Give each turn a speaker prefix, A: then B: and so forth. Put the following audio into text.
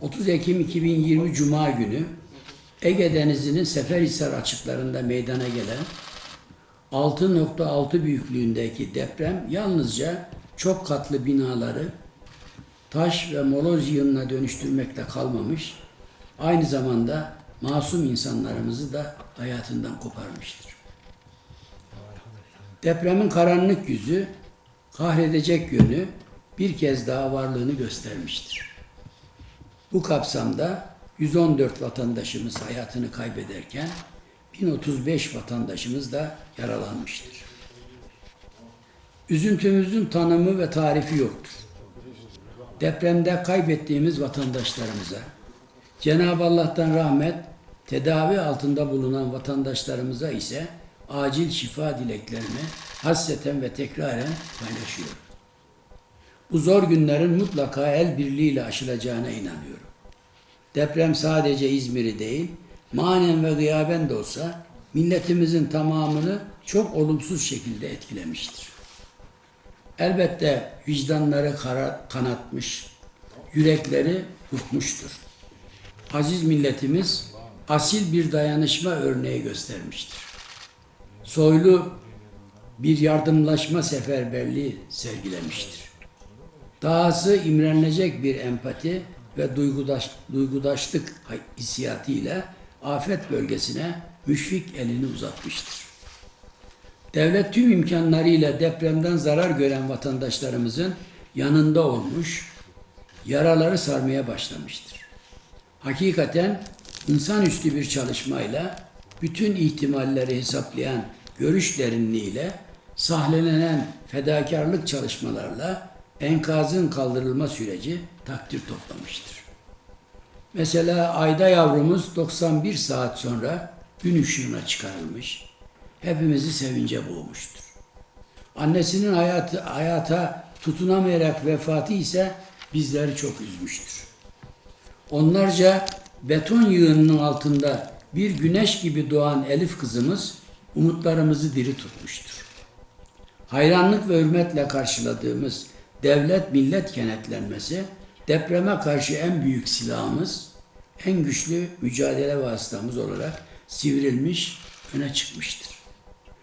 A: 30 Ekim 2020 Cuma günü Ege Denizi'nin Seferihisar açıklarında meydana gelen 6.6 büyüklüğündeki deprem yalnızca çok katlı binaları taş ve moloz yığınına dönüştürmekle kalmamış, aynı zamanda masum insanlarımızı da hayatından koparmıştır. Depremin karanlık yüzü, kahredecek yönü bir kez daha varlığını göstermiştir. Bu kapsamda 114 vatandaşımız hayatını kaybederken 1035 vatandaşımız da yaralanmıştır. Üzüntümüzün tanımı ve tarifi yoktur. Depremde kaybettiğimiz vatandaşlarımıza Cenab-ı Allah'tan rahmet, tedavi altında bulunan vatandaşlarımıza ise acil şifa dileklerimi hasreten ve tekraren paylaşıyorum. Bu zor günlerin mutlaka el birliğiyle aşılacağına inanıyorum. Deprem sadece İzmir'i değil, manen ve gıyaben de olsa milletimizin tamamını çok olumsuz şekilde etkilemiştir. Elbette vicdanları kara, kanatmış, yürekleri burkmuştur. Aziz milletimiz asil bir dayanışma örneği göstermiştir. Soylu bir yardımlaşma seferberliği sergilemiştir. Dahası imrenilecek bir empati ve duygudaş, duygudaşlık hissiyatıyla afet bölgesine müşfik elini uzatmıştır. Devlet tüm imkanlarıyla depremden zarar gören vatandaşlarımızın yanında olmuş, yaraları sarmaya başlamıştır. Hakikaten insanüstü bir çalışmayla bütün ihtimalleri hesaplayan görüş derinliğiyle sahnelenen fedakarlık çalışmalarla enkazın kaldırılma süreci takdir toplamıştır. Mesela Ayda yavrumuz 91 saat sonra gün ışığına çıkarılmış, hepimizi sevince boğmuştur. Annesinin hayatı, hayata tutunamayarak vefatı ise bizleri çok üzmüştür. Onlarca beton yığınının altında bir güneş gibi doğan Elif kızımız umutlarımızı diri tutmuştur. Hayranlık ve hürmetle karşıladığımız devlet millet kenetlenmesi depreme karşı en büyük silahımız, en güçlü mücadele vasıtamız olarak sivrilmiş, öne çıkmıştır.